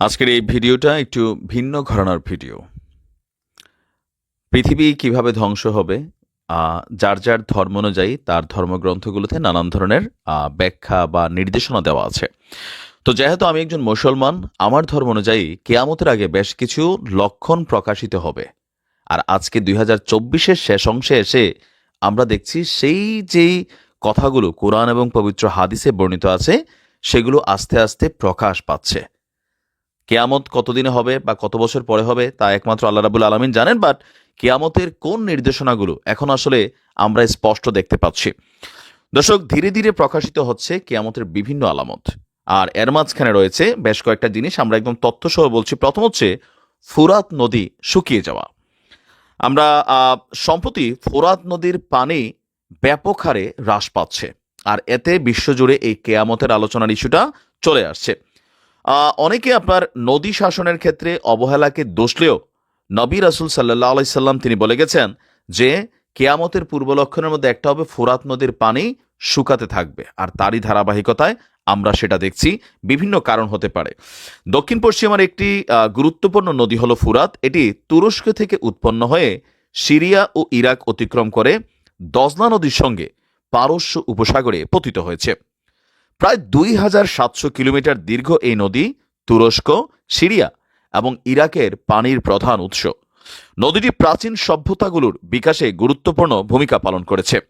আজকের এই ভিডিওটা একটু ভিন্ন ঘরানার ভিডিও। পৃথিবী কীভাবে ধ্বংস হবে যার যার ধর্ম অনুযায়ী তার ধর্মগ্রন্থগুলোতে নানান ধরনের ব্যাখ্যা বা নির্দেশনা দেওয়া আছে। তো যেহেতু আমি একজন মুসলমান, আমার ধর্ম অনুযায়ী কেয়ামতের আগে বেশ কিছু লক্ষণ প্রকাশিত হবে। আর আজকে দুই হাজার চব্বিশের শেষ অংশে এসে আমরা দেখছি সেই যেই কথাগুলো, কোরআন এবং পবিত্র হাদিসে বর্ণিত আছে, সেগুলো আস্তে আস্তে প্রকাশ পাচ্ছে। কেয়ামত কতদিনে হবে বা কত বছর পরে হবে তা একমাত্র আল্লাহ রাবুল আলমিন জানেন বাট কেয়ামতের কোন নির্দেশনাগুলো এখন আসলে আমরা স্পষ্ট দেখতে পাচ্ছি। দর্শক, ধীরে ধীরে প্রকাশিত হচ্ছে কেয়ামতের বিভিন্ন আলামত। আর এর মাঝখানে রয়েছে বেশ কয়েকটা জিনিস, আমরা একদম তথ্যসহ বলছি। প্রথম হচ্ছে, ফুরাত নদী শুকিয়ে যাওয়া। আমরা সম্প্রতি ফোরাত নদীর পানি ব্যাপক হারে হ্রাস পাচ্ছে, আর এতে বিশ্বজুড়ে এই কেয়ামতের আলোচনার ইস্যুটা চলে আসছে। অনেকে আপনার নদী শাসনের ক্ষেত্রে অবহেলাকে দোষলেও নবী রাসুল সাল্লাহ আলাইসাল্লাম তিনি বলে গেছেন যে, কেয়ামতের পূর্ব লক্ষণের মধ্যে একটা হবে ফোরাত নদীর পানি শুকাতে থাকবে। আর তারই ধারাবাহিকতায় আমরা সেটা দেখছি। বিভিন্ন কারণ হতে পারে। দক্ষিণ পশ্চিমার একটি গুরুত্বপূর্ণ নদী হলো ফুরাত। এটি তুরস্ক থেকে উৎপন্ন হয়ে সিরিয়া ও ইরাক অতিক্রম করে দজনা নদীর সঙ্গে পারস্য উপসাগরে পতিত হয়েছে। প্রায় দুই হাজার সাতশো কিলোমিটার দীর্ঘ এই নদী তুরস্ক, সিরিয়া এবং ইরাকের পানির প্রধান উৎস। নদীটি প্রাচীন সভ্যতাগুলোর বিকাশে গুরুত্বপূর্ণ ভূমিকা পালন করেছে।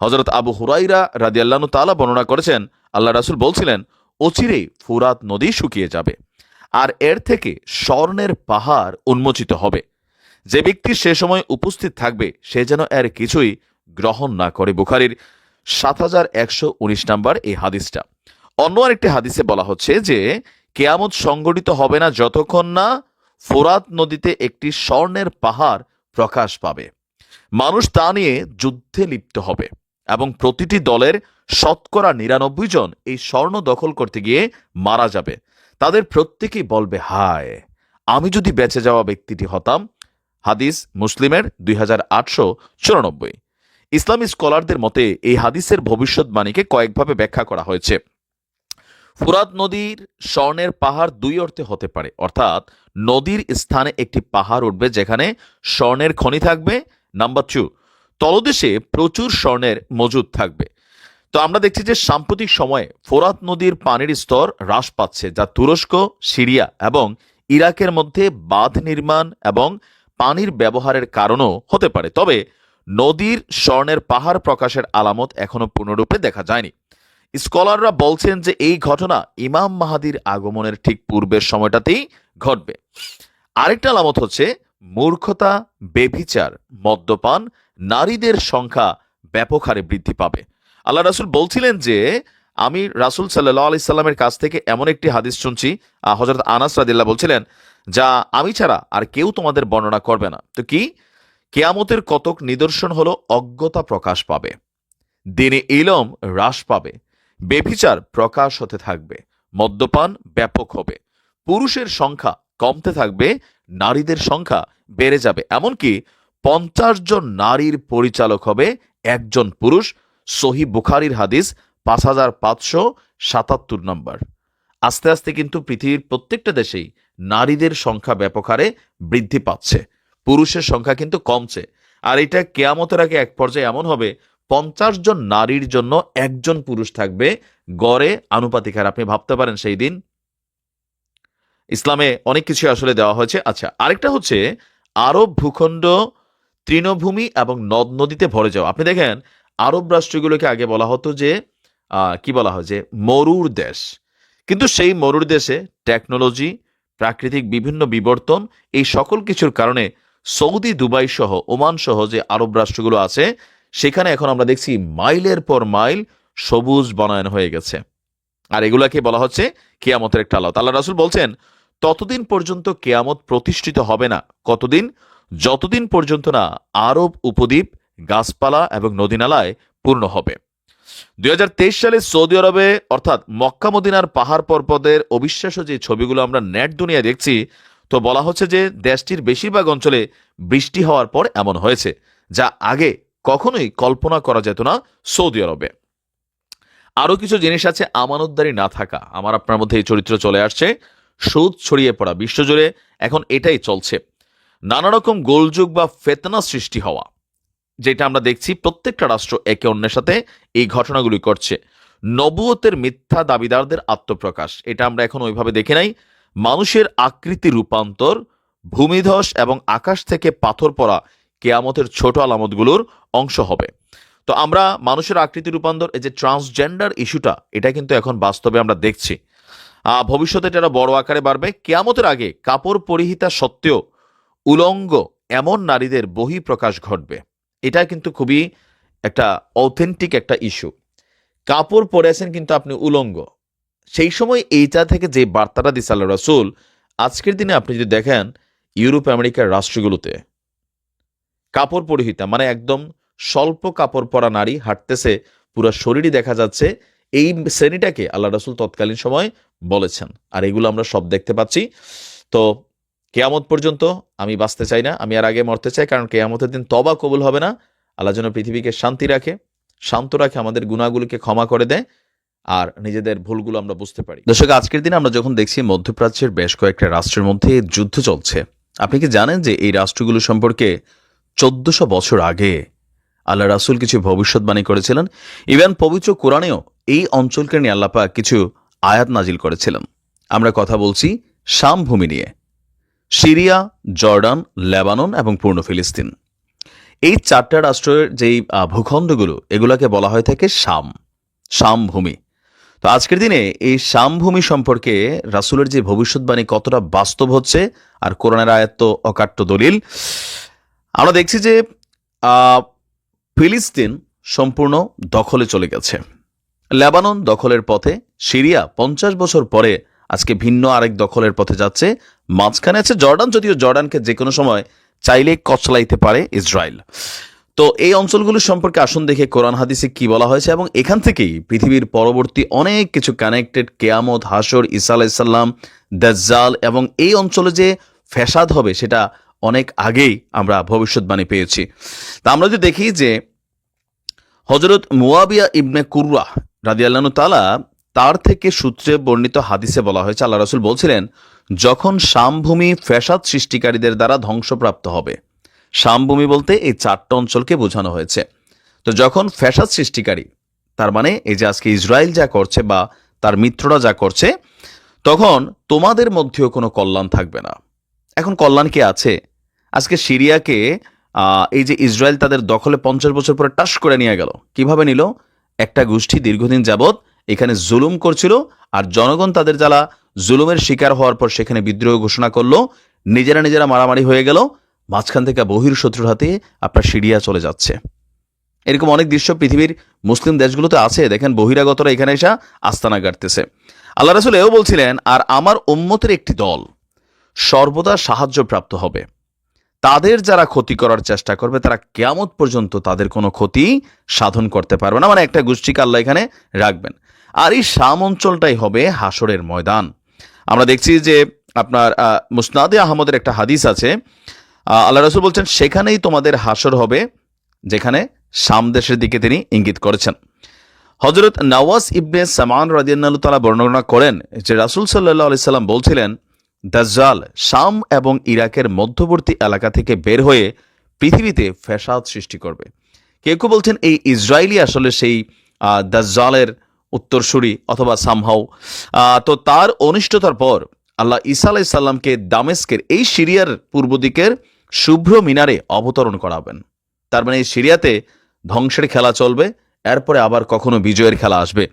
হজরত আবু হুরাইরা রাদিয়াল্লাহু তালা বর্ণনা করেছেন, আল্লাহ রাসুল বলছিলেন, অচিরেই ফুরাত নদী শুকিয়ে যাবে আর এর থেকে স্বর্ণের পাহাড় উন্মোচিত হবে। যে ব্যক্তি সে সময় উপস্থিত থাকবে, সে যেন এর কিছুই গ্রহণ না করে। বুখারির সাত হাজার একশো উনিশ নাম্বার এই হাদিসটা। অন্য আরেকটি হাদিসে বলা হচ্ছে যে, কেয়ামত সংগঠিত হবে না যতক্ষণ না ফোরাত নদীতে একটি স্বর্ণের পাহাড় প্রকাশ পাবে। মানুষ তা নিয়ে যুদ্ধে লিপ্ত হবে এবং প্রতিটি দলের শতকরা নিরানব্বই জন এই স্বর্ণ দখল করতে গিয়ে মারা যাবে। তাদের প্রত্যেকেই বলবে, হায়, আমি যদি বেঁচে যাওয়া ব্যক্তিটি হতাম। হাদিস মুসলিমের দুই হাজার আটশো চুরানব্বই। ইসলামী স্কলারদের মতে, এই হাদিসের ভবিষ্যৎবাণীকে কয়েকভাবে ব্যাখ্যা করা হয়েছে। ফুরাত নদীর স্বর্ণের পাহাড় দুই অর্থে হতে পারে। অর্থাৎ, নদীর স্থানে একটি পাহাড় উঠবে যেখানে স্বর্ণের খনি থাকবে। নাম্বার টু তলদেশে প্রচুর স্বর্ণের মজুদ থাকবে। তো আমরা দেখছি যে সাম্প্রতিক সময়ে ফোরাত নদীর পানির স্তর হ্রাস পাচ্ছে, যা তুরস্ক, সিরিয়া এবং ইরাকের মধ্যে বাঁধ নির্মাণ এবং পানির ব্যবহারের কারণও হতে পারে। তবে নদীর স্বর্ণের পাহাড় প্রকাশের আলামত এখনও পূর্ণরূপে দেখা যায়নি। স্কলাররা বলছেন যে এই ঘটনা ইমাম মাহাদির আগমনের ঠিক পূর্বের সময়টাতেই ঘটবে। আরেকটা আলামত হচ্ছে, মূর্খতা, বেভিচার, মদ্যপান নারীদের সংখ্যা ব্যাপক হারে বৃদ্ধি পাবে। আল্লাহ রাসুল বলছিলেন যে, আমি রাসুল সাল্লাহ আলি সাল্লামের কাছ থেকে এমন একটি হাদিস শুনছি হজরত আনাস রাদিল্লাহ বলছিলেন, যা আমি ছাড়া আর কেউ তোমাদের বর্ণনা করবে না। তো কি? কেয়ামতের কতক নিদর্শন হলো অজ্ঞতা প্রকাশ পাবে। দিনে ইলম হ্রাস পাবে। বেভিচার প্রকাশ হতে থাকবে। মদ্যপান ব্যাপক হবে। পুরুষের সংখ্যা কমতে থাকবে, নারীদের সংখ্যা বেড়ে যাবে। এমনকি পঞ্চাশ জন নারীর পরিচালক হবে একজন পুরুষ। সহি বুখারির হাদিস পাঁচ হাজার পাঁচশো সাতাত্তর নম্বর। আস্তে আস্তে কিন্তু পৃথিবীর প্রত্যেকটা দেশেই নারীদের সংখ্যা ব্যাপক হারে বৃদ্ধি পাচ্ছে। পুরুষের সংখ্যা কিন্তু কমছে। আর এটা কেয়ামতের আগে এক পর্যায়ে এমন হবে, পঞ্চাশ জন নারীর জন্য একজন পুরুষ থাকবে গড়ে আনুপাতিক। হার আপনি ভাবতে পারেন সেই দিন ইসলামে অনেক কিছু আসলে দেওয়া হয়েছে। আচ্ছা আরেকটা হচ্ছে আরব ভূখণ্ড, তৃণভূমি এবং নদ নদীতে ভরে যাওয়া। আপনি দেখেন, আরব রাষ্ট্রগুলোকে আগে বলা হতো যে কি বলা হয় যে, মরুর দেশ। কিন্তু সেই মরুর দেশে টেকনোলজি, প্রাকৃতিক বিভিন্ন বিবর্তন, এই সকল কিছুর কারণে সৌদি, দুবাই সহ, ওমান সহ যে আরব রাষ্ট্রগুলো আছে, সেখানে এখন আমরা দেখছি মাইলের পর মাইল সবুজ বনায়ন হয়ে গেছে। আর এগুলাকে বলা হচ্ছে কেয়ামতের একটা আলাদা আল্লাহ রাসুল বলছেন, ততদিন পর্যন্ত কেয়ামত প্রতিষ্ঠিত হবে না। কতদিন? যতদিন পর্যন্ত না আরব উপদ্বীপ, গাছপালা এবং নদীনালায় পূর্ণ হবে। দুই হাজার তেইশ সালে সৌদি আরবে, অর্থাৎ মক্কা মদিনার পাহাড় পর্বতের অবিশ্বাস্য যে ছবিগুলো আমরা নেট দুনিয়ায় দেখছি তো বলা হচ্ছে যে দেশটির বেশিরভাগ অঞ্চলে বৃষ্টি হওয়ার পর এমন হয়েছে, যা আগে কখনোই কল্পনা করা যেত না সৌদি আরবে। আরও কিছু জিনিস আছে আমানতদারি না থাকা। আমার আপনার মধ্যে এই চরিত্র চলে আসছে। সুদ ছড়িয়ে পড়া বিশ্বজুড়ে এখন এটাই চলছে। নানা রকম গোলযোগ বা ফেতনা সৃষ্টি হওয়া, যেটা আমরা দেখছি প্রত্যেকটা রাষ্ট্র একে অন্যের সাথে এই ঘটনাগুলি করছে। নবুয়তের মিথ্যা দাবিদারদের আত্মপ্রকাশ, এটা আমরা এখন ওইভাবে দেখে নাই। মানুষের আকৃতি রূপান্তর, ভূমিধস এবং আকাশ থেকে পাথর পড়া কেয়ামতের ছোট আলামতগুলোর অংশ হবে। তো আমরা মানুষের আকৃতি রূপান্তর, এই যে ট্রান্সজেন্ডার ইস্যুটা, এটা কিন্তু এখন বাস্তবে আমরা দেখছি। ভবিষ্যতে এটা বড় আকারে বাড়বে। কেয়ামতের আগে কাপড় পরিহিতা সত্ত্বেও উলঙ্গ এমন নারীদের বহিঃপ্রকাশ ঘটবে। এটা কিন্তু খুবই একটা অথেন্টিক একটা ইস্যু কাপড় পরে আছেন কিন্তু আপনি উলঙ্গ। সেই সময় এইটা থেকে যে বার্তাটা দিচ্ছে আল্লাহ রসুল, আজকের দিনে আপনি যদি দেখেন ইউরোপ, আমেরিকার রাষ্ট্রগুলোতে, কাপড় পরিহিতা মানে একদম স্বল্প কাপড় পরা নারী হাঁটতেছে, পুরো শরীরই দেখা যাচ্ছে, এই শ্রেণীটাকে আল্লাহ রসুল তৎকালীন সময় বলেছেন। আর এগুলো আমরা সব দেখতে পাচ্ছি। তো কেয়ামত পর্যন্ত আমি বাঁচতে চাই না, আমি আর আগে মরতে চাই, কারণ কেয়ামতের দিন তবা কবুল হবে না। আল্লাহ যেন পৃথিবীকে শান্তি রাখে, শান্ত রাখে, আমাদের গুণাগুলিকে ক্ষমা করে দেয়। আর নিজেদের ভুলগুলো আমরা বুঝতে পারি। দর্শক, আজকের দিনে আমরা যখন দেখছি মধ্যপ্রাচ্যের বেশ কয়েকটা রাষ্ট্রের মধ্যে যুদ্ধ চলছে, আপনি কি জানেন যে এই রাষ্ট্রগুলো সম্পর্কে চোদ্দশো বছর আগে আল্লাহ রাসুল কিছু ভবিষ্যৎবাণী করেছিলেন? ইভেন পবিত্র কোরআনেও এই অঞ্চলকে নিয়ে আল্লাপা কিছু আয়াত নাজিল করেছিলেন। আমরা কথা বলছি শাম ভূমি নিয়ে। সিরিয়া, জর্ডান, লেবানন এবং পূর্ণ ফিলিস্তিন। এই চারটা রাষ্ট্রের যেই ভূখণ্ডগুলো, এগুলোকে বলা হয়ে থাকে শাম। শাম ভূমি তো আজকের দিনে এই শাম ভূমি সম্পর্কে রাসুলের যে ভবিষ্যৎবাণী কতটা বাস্তব হচ্ছে আর কোরআনের আয়াত তো অকাট্য দলিল। আমরা দেখছি যে ফিলিস্তিন সম্পূর্ণ দখলে চলে গেছে। লেবানন দখলের পথে, সিরিয়া পঞ্চাশ বছর পরে আজকে ভিন্ন আরেক দখলের পথে যাচ্ছে। মাঝখানে আছে জর্ডান, যদিও জর্ডানকে যে কোনো সময় চাইলে কচলাইতে পারে ইসরায়েল। তো এই অঞ্চলগুলো সম্পর্কে আসুন দেখে কোরআন হাদিসে কি বলা হয়েছে এবং এখান থেকেই পৃথিবীর পরবর্তী অনেক কিছু কানেক্টেড কেয়ামত হাসর ইসা আলাইসাল্লাম দাজ্জাল এবং এই অঞ্চলে যে ফ্যাসাদ হবে সেটা অনেক আগেই আমরা ভবিষ্যৎবাণী পেয়েছি। তা আমরা যদি দেখি যে হজরত মুয়াবিয়া ইবনে কুর্রা রাদিয়াল্লাহ তালা তার থেকে সূত্রে বর্ণিত হাদিসে বলা হয়েছে, আল্লাহ রসুল বলছিলেন, যখন শামভূমি ফ্যাসাদ সৃষ্টিকারীদের দ্বারা ধ্বংসপ্রাপ্ত হবে শামভূমি বলতে এই চারটা অঞ্চলকে বোঝানো হয়েছে। তো যখন ফ্যাসাদ সৃষ্টিকারী, তার মানে এই যে আজকে ইসরায়েল যা করছে বা তার মিত্ররা যা করছে, তখন তোমাদের মধ্যেও কোনো কল্যাণ থাকবে না। এখন কল্যাণ কি আছে? আজকে সিরিয়াকে এই যে ইসরায়েল তাদের দখলে পঞ্চাশ বছর পরে টাস করে নিয়ে গেল। কীভাবে নিল? একটা গোষ্ঠী দীর্ঘদিন যাবৎ এখানে জুলুম করছিল আর জনগণ তাদের জ্বালা জুলুমের শিকার হওয়ার পর সেখানে বিদ্রোহ ঘোষণা করল। নিজেরা নিজেরা মারামারি হয়ে গেল। মাঝখান থেকে বহির শত্রুর হাতে আপনার সিরিয়া চলে যাচ্ছে। এরকম অনেক দৃশ্য পৃথিবীর মুসলিম দেশগুলোতে আছে। দেখেন বহিরাগতরা এখানে এসে আস্তানা গাড়তেছে। আল্লাহ রাসুল এও বলছিলেন, আর আমার উম্মতের একটি দল সর্বদা সাহায্যপ্রাপ্ত হবে। তাদের যারা ক্ষতি করার চেষ্টা করবে, তারা কেয়ামত পর্যন্ত তাদের কোনো ক্ষতি সাধন করতে পারবে না। মানে একটা গোষ্ঠীকে আল্লাহ এখানে রাখবেন। আর এই শাম অঞ্চলটাই হবে হাসরের ময়দান। আমরা দেখছি যে আপনার মুসনাদে আহমদের একটা হাদিস আছে আল্লাহ রসুল বলছেন, সেখানেই তোমাদের হাসর হবে, যেখানে সামদেশের দিকে তিনি ইঙ্গিত করেছেন। হজরত নওয়াজ ইবনে সামান রাজিয়াল্লাহ তালা বর্ণনা করেন যে, রাসুল সাল্লাহ আলি সাল্লাম বলছিলেন, দাজ্জাল শাম এবং ইরাকের মধ্যবর্তী এলাকা থেকে বের হয়ে পৃথিবীতে ফ্যাসাদ সৃষ্টি করবে। কেউ কেউ বলছেন, এই ইসরায়েলি আসলে সেই দাজ্জালের উত্তরসূরি অথবা সামহাও তো তার অনিষ্টতার পর আল্লাহ ঈসা আলাই সাল্লামকে দামেস্কের, এই সিরিয়ার পূর্ব দিকের শুভ্র মিনারে অবতরণ করাবেন। তার মানে সিরিয়াতে ধ্বংসের খেলা চলবে, এরপরে আবার কখনো বিজয়ের খেলা আসবে।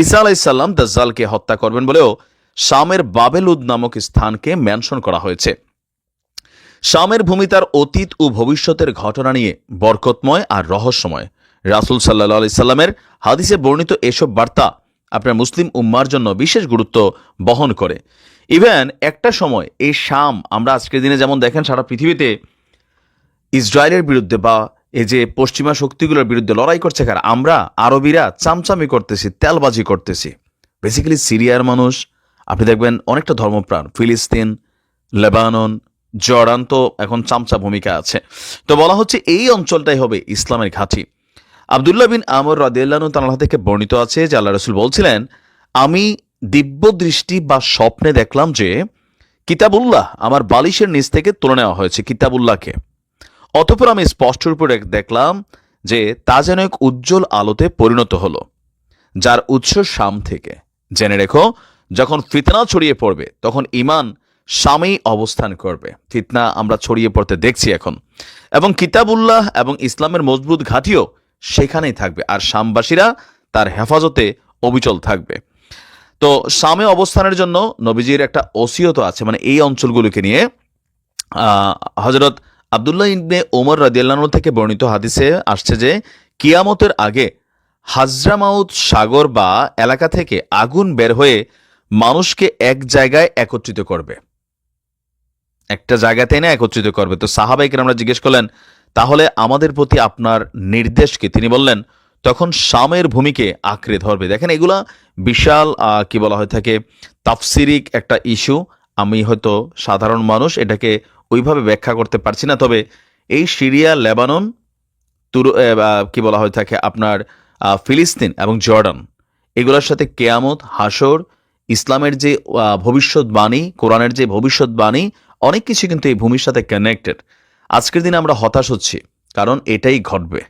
ঈসা আলাইসাল্লাম দাজ্জালকে হত্যা করবেন বলেও শামের বাবেলুদ নামক স্থানকে মেনশন করা হয়েছে। শামের ভূমি তার অতীত ও ভবিষ্যতের ঘটনা নিয়ে বরকতময় আর রহস্যময়। রাসুল সাল্লা আলি সাল্লামের হাদিসে বর্ণিত এসব বার্তা আপনার মুসলিম উম্মার জন্য বিশেষ গুরুত্ব বহন করে। ইভেন একটা সময় এই শাম আমরা আজকের দিনে যেমন দেখেন সারা পৃথিবীতে ইসরায়েলের বিরুদ্ধে বা এই যে পশ্চিমা শক্তিগুলোর বিরুদ্ধে লড়াই করছে কার? আমরা, আরবিরা চামচামি করতেছি, তেলবাজি করতেছি। বেসিক্যালি সিরিয়ার মানুষ, আপনি দেখবেন অনেকটা ধর্মপ্রাণ, ফিলিস্তিন, লেবানন, জর্ডান তো এখন চামচা ভূমিকা আছে। তো বলা হচ্ছে এই অঞ্চলটাই হবে ইসলামের ঘাঁটি। আবদুল্লাহ বিন আমর রাদিয়াল্লাহু তাআলা থেকে বর্ণিত আছে যে আল্লাহ রসুল বলছিলেন, আমি দিব্য দৃষ্টি বা স্বপ্নে দেখলাম যে কিতাবুল্লাহ আমার বালিশের নিচ থেকে তুলে নেওয়া হয়েছে, কিতাবুল্লাহকে। অতঃপর আমি স্পষ্ট রূপে দেখলাম যে তা যেন এক উজ্জ্বল আলোতে পরিণত হলো, যার উৎস শাম থেকে। জেনে রেখো, যখন ফিতনা ছড়িয়ে পড়বে, তখন ইমান শামেই অবস্থান করবে। ফিতনা আমরা ছড়িয়ে পড়তে দেখছি এখন। এবং কিতাবুল্লাহ এবং ইসলামের মজবুত ঘাঁটিও সেখানেই থাকবে, আর শামবাসীরা তার হেফাজতে অবিচল থাকবে। তো সামে অবস্থানের জন্য নবীজির একটা ওসিয়ত আছে মানে এই অঞ্চলগুলোকে নিয়ে। হজরত আবদুল্লাহ ইবনে ওমর রাদিয়াল্লাহ থেকে বর্ণিত হাদিসে আসছে যে, কিয়ামতের আগে হাজরামাউত সাগর বা এলাকা থেকে আগুন বের হয়ে মানুষকে এক জায়গায় একত্রিত করবে। একটা জায়গাতে এনে একত্রিত করবে। তো সাহাবাইকে আমরা জিজ্ঞেস করলেন, তাহলে আমাদের প্রতি আপনার নির্দেশ কি? তিনি বললেন, তখন শামের ভূমিকে আঁকড়ে ধরবে। দেখেন এগুলা বিশাল কি বলা হয়ে থাকে, তাফসিরিক একটা ইস্যু। আমি হয়তো সাধারণ মানুষ, এটাকে ওইভাবে ব্যাখ্যা করতে পারছি না। তবে এই সিরিয়া, লেবানন, তুর- কি বলা হয়ে থাকে, আপনার ফিলিস্তিন এবং জর্ডান, এগুলোর সাথে কেয়ামত হাসর ইসলামের যে ভবিষ্যৎবাণী, কোরআনের যে ভবিষ্যৎবাণী, অনেক কিছু কিন্তু এই ভূমির সাথে কানেক্টেড আজকের দিনে আমরা হতাশ হচ্ছি, কারণ এটাই ঘটবে।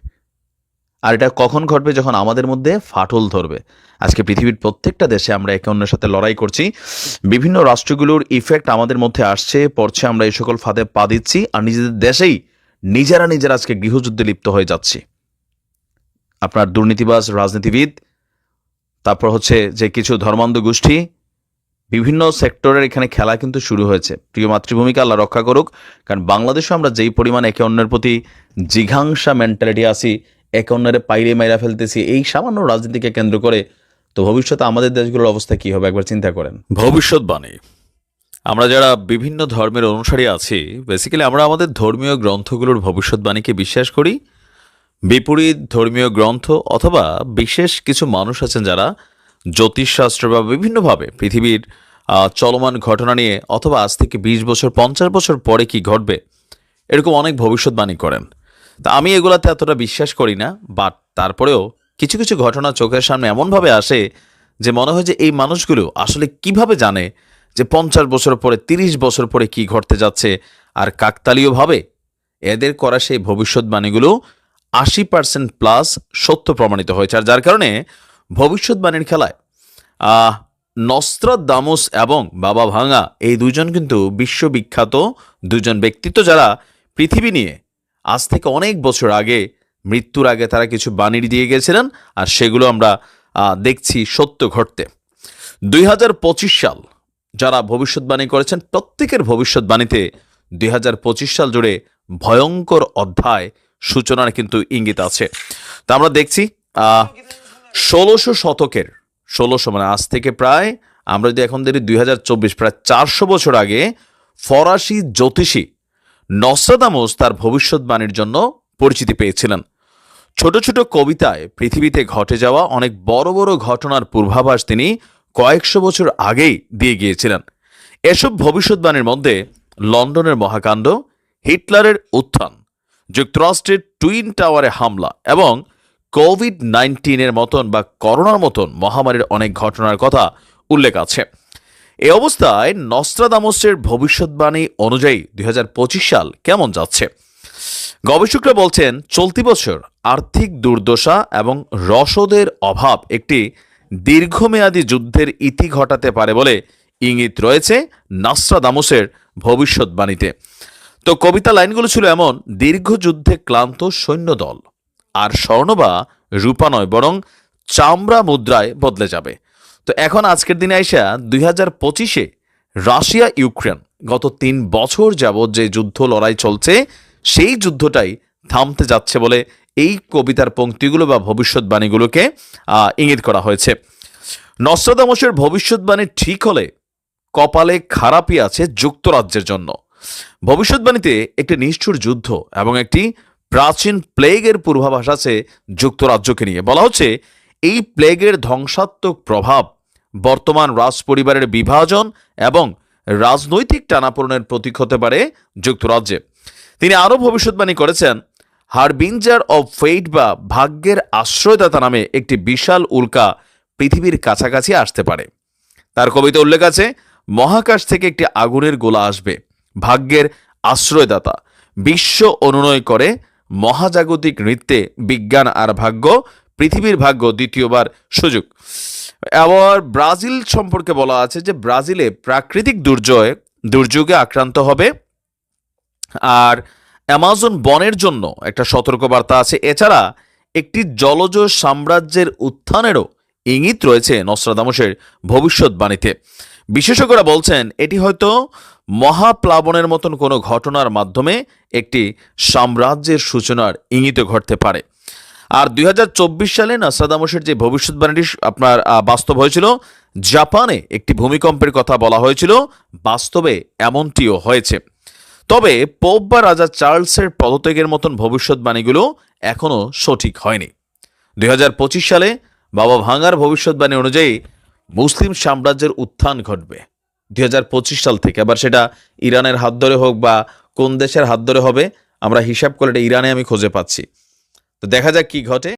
আর এটা কখন ঘটবে যখন আমাদের মধ্যে ফাটল ধরবে? আজকে পৃথিবীর প্রত্যেকটা দেশে আমরা একে অন্যের সাথে লড়াই করছি। বিভিন্ন রাষ্ট্রগুলোর ইফেক্ট আমাদের মধ্যে আসছে, পড়ছে, আমরা এই সকল ফাঁদে পা দিচ্ছি আর নিজেদের দেশেই নিজেরা নিজেরা আজকে গৃহযুদ্ধে লিপ্ত হয়ে যাচ্ছি। আপনার দুর্নীতিবাজ রাজনীতিবিদ, তারপর হচ্ছে যে কিছু ধর্মান্ধ গোষ্ঠী, বিভিন্ন সেক্টরের এখানে খেলা কিন্তু শুরু হয়েছে। প্রিয় মাতৃভূমিকে আল্লাহ রক্ষা করুক, কারণ বাংলাদেশে আমরা যেই পরিমাণ একে অন্যের প্রতি জিঘাংসা মেন্টালিটি আসি একে অন্যের পাইরে মাইরা ফেলতেছি, এই সামান্য রাজনীতিকে কেন্দ্র করে, তো ভবিষ্যতে আমাদের দেশগুলোর অবস্থা কি হবে একবার চিন্তা করেন। ভবিষ্যৎবাণী। আমরা যারা বিভিন্ন ধর্মের অনুসারী আছি বেসিক্যালি আমরা আমাদের ধর্মীয় গ্রন্থগুলোর ভবিষ্যৎবাণীকে বিশ্বাস করি, বিপরীত ধর্মীয় গ্রন্থ অথবা বিশেষ কিছু মানুষ আছেন যারা জ্যোতিষশাস্ত্র বা বিভিন্নভাবে পৃথিবীর চলমান ঘটনা নিয়ে অথবা আজ থেকে বিশ বছর, পঞ্চাশ বছর পরে কি ঘটবে, এরকম অনেক ভবিষ্যৎবাণী করেন। আমি এগুলাতে এতটা বিশ্বাস করি না বাট তারপরেও কিছু কিছু ঘটনা চোখের সামনে এমনভাবে আসে যে মনে হয় যে এই মানুষগুলো আসলে কীভাবে জানে যে পঞ্চাশ বছর পরে, তিরিশ বছর পরে কি ঘটতে যাচ্ছে আর কাকতালীয়ভাবে এদের করা সেই ভবিষ্যৎবাণীগুলো আশি পার্সেন্ট প্লাস সত্য প্রমাণিত হয়েছে। আর যার কারণে ভবিষ্যৎবাণীর খেলায়, আহ, নস্ত্রাদামুস এবং বাবা ভাঙা এই দুজন কিন্তু বিশ্ববিখ্যাত দুজন ব্যক্তিত্ব যারা পৃথিবী নিয়ে আজ থেকে অনেক বছর আগে, মৃত্যুর আগে তারা কিছু বাণী দিয়ে গেছিলেন আর সেগুলো আমরা দেখছি সত্য ঘটতে। দুই হাজার পঁচিশ সাল যারা ভবিষ্যৎবাণী করেছেন, প্রত্যেকের ভবিষ্যৎবাণীতে দুই হাজার পঁচিশ সাল জুড়ে ভয়ঙ্কর অধ্যায় সূচনার কিন্তু ইঙ্গিত আছে। তা আমরা দেখছি ষোলোশো শতকের, ষোলোশো মানে আজ থেকে প্রায়, আমরা যদি এখন দেখি দুই হাজার চব্বিশ, প্রায় চারশো বছর আগে ফরাসি জ্যোতিষী নসরাদামোস তার ভবিষ্যৎবাণীর জন্য পরিচিতি পেয়েছিলেন। ছোট ছোট কবিতায় পৃথিবীতে ঘটে যাওয়া অনেক বড় বড় ঘটনার পূর্বাভাস তিনি কয়েকশো বছর আগেই দিয়ে গিয়েছিলেন। এসব ভবিষ্যৎবাণীর মধ্যে লন্ডনের মহাকাণ্ড, হিটলারের উত্থান, যুক্তরাষ্ট্রের টুইন টাওয়ারে হামলা এবং কোভিড নাইন্টিনের মতন বা করোনার মতন মহামারীর অনেক ঘটনার কথা উল্লেখ আছে। এই অবস্থায় নস্ত্রাদামসের ভবিষ্যৎবাণী অনুযায়ী দুই হাজার পঁচিশ সাল কেমন যাচ্ছে? গবেষকরা বলছেন, চলতি বছর আর্থিক দুর্দশা এবং রসদের অভাব একটি দীর্ঘমেয়াদী যুদ্ধের ইতি ঘটাতে পারে বলে ইঙ্গিত রয়েছে নাস্ট্রাদামুসের ভবিষ্যৎবাণীতে। তো কবিতা লাইনগুলো ছিল এমন, দীর্ঘ যুদ্ধে ক্লান্ত সৈন্যদল। আর স্বর্ণ বা রূপা নয়, বরং চামড়া মুদ্রায় বদলে যাবে। তো এখন আজকের দিনে আইসা দুই হাজার পঁচিশে রাশিয়া ইউক্রেন গত তিন বছর যাবৎ যে যুদ্ধ লড়াই চলছে, সেই যুদ্ধটাই থামতে যাচ্ছে বলে এই কবিতার পংক্তিগুলো বা ভবিষ্যৎবাণীগুলোকে ইঙ্গিত করা হয়েছে। নস্ত্রদামসের ভবিষ্যৎবাণী ঠিক হলে কপালে খারাপই আছে যুক্তরাজ্যের জন্য। ভবিষ্যৎবাণীতে একটি নিষ্ঠুর যুদ্ধ এবং একটি প্রাচীন প্লেগের পূর্বাভাস আছে যুক্তরাজ্যকে নিয়ে। বলা হচ্ছে, এই প্লেগের ধ্বংসাত্মক প্রভাব বর্তমান রাজ পরিবারের বিভাজন এবং রাজনৈতিক টানাপোড়নের প্রতীক হতে পারে যুক্তরাজ্যে। তিনি আরও ভবিষ্যৎবাণী করেছেন, হারবিঞ্জার অব ফেইট বা ভাগ্যের আশ্রয়দাতা নামে একটি বিশাল উল্কা পৃথিবীর কাছাকাছি আসতে পারে। তার কবিতা উল্লেখ আছে, মহাকাশ থেকে একটি আগুনের গোলা আসবে, ভাগ্যের আশ্রয়দাতা। বিশ্ব অনুনয় করে মহাজাগতিক নৃত্যে বিজ্ঞান আর ভাগ্য পৃথিবীর ভাগ্য দ্বিতীয়বার সুযোগ। আবার ব্রাজিল সম্পর্কে বলা আছে যে ব্রাজিলে প্রাকৃতিক দুর্যোগে দুর্যোগে আক্রান্ত হবে। আর অ্যামাজন বনের জন্য একটা সতর্কবার্তা আছে। এছাড়া একটি জলজ সাম্রাজ্যের উত্থানেরও ইঙ্গিত রয়েছে নস্ট্রাদামসের ভবিষ্যৎবাণীতে। বিশেষজ্ঞরা বলছেন, এটি হয়তো মহাপ্লাবনের মতন কোনো ঘটনার মাধ্যমে একটি সাম্রাজ্যের সূচনার ইঙ্গিত ঘটতে পারে। আর দুই হাজার চব্বিশ সালে নাসরাদামসের যে ভবিষ্যৎবাণীটি আপনার বাস্তব হয়েছিল, জাপানে একটি ভূমিকম্পের কথা বলা হয়েছিল, বাস্তবে এমনটিও হয়েছে। তবে পোপ বা রাজা চার্লসের পদত্যাগের মতন ভবিষ্যৎবাণীগুলো এখনও সঠিক হয়নি। দুই হাজার পঁচিশ সালে বাবা ভাঙার ভবিষ্যৎবাণী অনুযায়ী মুসলিম সাম্রাজ্যের উত্থান ঘটবে। দুই হাজার পঁচিশ সাল থেকে আবার সেটা ইরানের হাত ধরে হোক বা কোন দেশের হাত ধরে হবে, আমরা হিসাব করে এটা ইরানে আমি খুঁজে পাচ্ছি। তো দেখা যাক কি ঘটে।